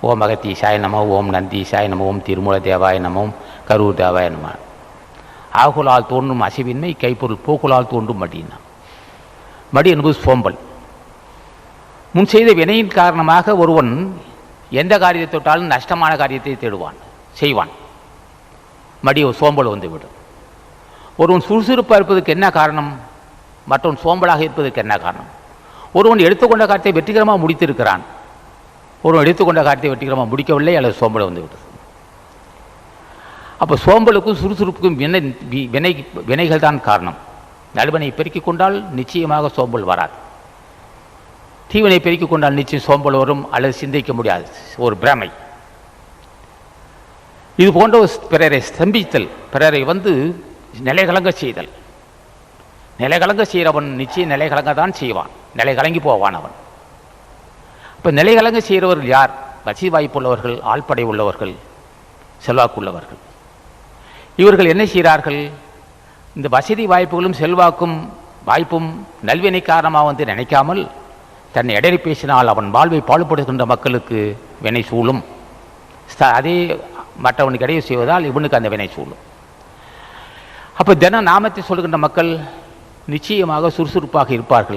ஓம் அகத்தீசாய நமோ ஓம் நந்தீசாய நமோ ஓம் திருமூல தேவாய நமோ கரூர் தேவாய நம ஆகுலால் தோன்றும் அசைவின்மை கைப்பொருள் போக்குலால் தோன்றும் மடினா மடி என்பது சோம்பல் முன் செய்த வினையின் காரணமாக ஒருவன் எந்த காரியத்தை தொட்டாலும் நஷ்டமான காரியத்தை தேடுவான் செய்வான் மடி ஒரு சோம்பல் வந்துவிடும் ஒருவன் சுறுசுறுப்பாக இருப்பதற்கு என்ன காரணம் மற்றவன் சோம்பலாக இருப்பதற்கு என்ன காரணம் ஒருவன் எடுத்துக்கொண்ட காரியத்தை வெற்றிகரமாக முடித்திருக்கிறான் ஒருவன் எடுத்துக்கொண்ட காரியத்தை வெற்றிகரமாக முடிக்கவில்லை அல்லது சோம்பல் வந்து விட்டது. அப்போ சோம்பலுக்கும் சுறுசுறுப்புக்கும் வினை வி- வினை வினைகள் தான் காரணம். நடுவனை பெருக்கிக் கொண்டால் நிச்சயமாக சோம்பல் வராது. தீவனை பெருக்கிக் கொண்டால் நிச்சயம் சோம்பல் வரும் அல்லது சிந்திக்க முடியாது. ஒரு பிரமை. இது போன்ற பிறரை ஸ்தம்பித்தல் பிறரை வந்து நிலைகலங்க செய்தல். நிலைகலங்க செய்கிறவன் நிச்சயம் நிலைகலங்க தான் செய்வான். நிலை கலங்கி போவான் அவன். இப்போ நிலைகலங்க செய்கிறவர்கள் யார்? வசதி வாய்ப்புள்ளவர்கள் ஆள்படை உள்ளவர்கள் செல்வாக்குள்ளவர்கள். இவர்கள் என்ன செய்கிறார்கள்? இந்த வசதி வாய்ப்புகளும் செல்வாக்கும் வாய்ப்பும் நல்வினை காரணமாக வந்து நினைக்காமல் தன்னை இடறி பேசினால் அவன் வாழ்வை பாடுபடுகின்ற மக்களுக்கு வினை சூழும். ஸ்த- அதே மற்றவனுக்கு இடையே செய்வதால் இவனுக்கு அந்த வினை சூழும். அப்போ தினம் நாமத்தை சொல்கின்ற மக்கள் நிச்சயமாக சுறுசுறுப்பாக இருப்பார்கள்.